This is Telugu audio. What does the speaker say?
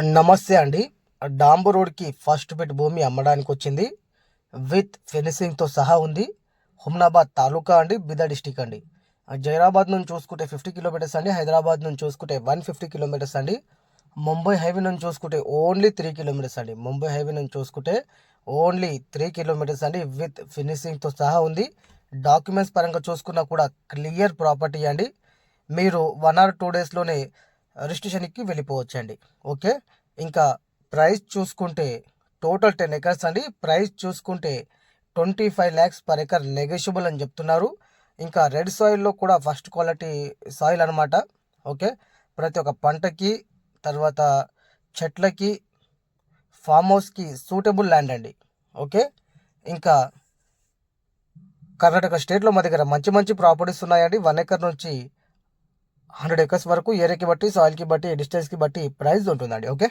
నమస్తే అండి. డాంబు రోడ్కి ఫస్ట్ బిట్ భూమి అమ్మడానికి వచ్చింది. విత్ ఫినిషింగ్తో సహా ఉంది. హుమ్నాబాద్ తాలూకా అండి బిదా డిస్టిక్ అండి. జైరాబాద్ నుంచి చూసుకుంటే ఫిఫ్టీ కిలోమీటర్స్ అండి హైదరాబాద్ నుంచి చూసుకుంటే వన్ ఫిఫ్టీ కిలోమీటర్స్ అండి. ముంబై హైవే నుంచి చూసుకుంటే ఓన్లీ త్రీ కిలోమీటర్స్ అండి. ముంబై హైవే నుంచి చూసుకుంటే ఓన్లీ త్రీ కిలోమీటర్స్ అండి విత్ ఫినిషింగ్తో సహా ఉంది. డాక్యుమెంట్స్ పరంగా చూసుకున్నా కూడా క్లియర్ ప్రాపర్టీ అండి. మీరు వన్ ఆర్ టూ డేస్లోనే రిజిస్ట్రేషన్కి వెళ్ళిపోవచ్చు అండి ఓకే? ఇంకా ప్రైస్ చూసుకుంటే టోటల్ టెన్ ఎకర్స్ అండి. ప్రైస్ చూసుకుంటే twenty five lakhs per acre negotiable అని చెప్తున్నారు. ఇంకా రెడ్ సాయిల్లో కూడా ఫస్ట్ క్వాలిటీ సాయిల్ అనమాట ఓకే? ప్రతి ఒక్క పంటకి తర్వాత చెట్లకి ఫామ్ హౌస్కి సూటబుల్ ల్యాండ్ అండి. ఓకే? ఇంకా కర్ణాటక స్టేట్లో మా దగ్గర మంచి మంచి ప్రాపర్టీస్ ఉన్నాయండి. వన్ ఎకర్ నుంచి హండ్రెడ్ ఎకర్స్ వరకు ఏరియాకి బట్టి సాయిల్కి బట్టి డిస్టెన్స్కి బట్టి ప్రైస్ ఉంటుందండి ఓకే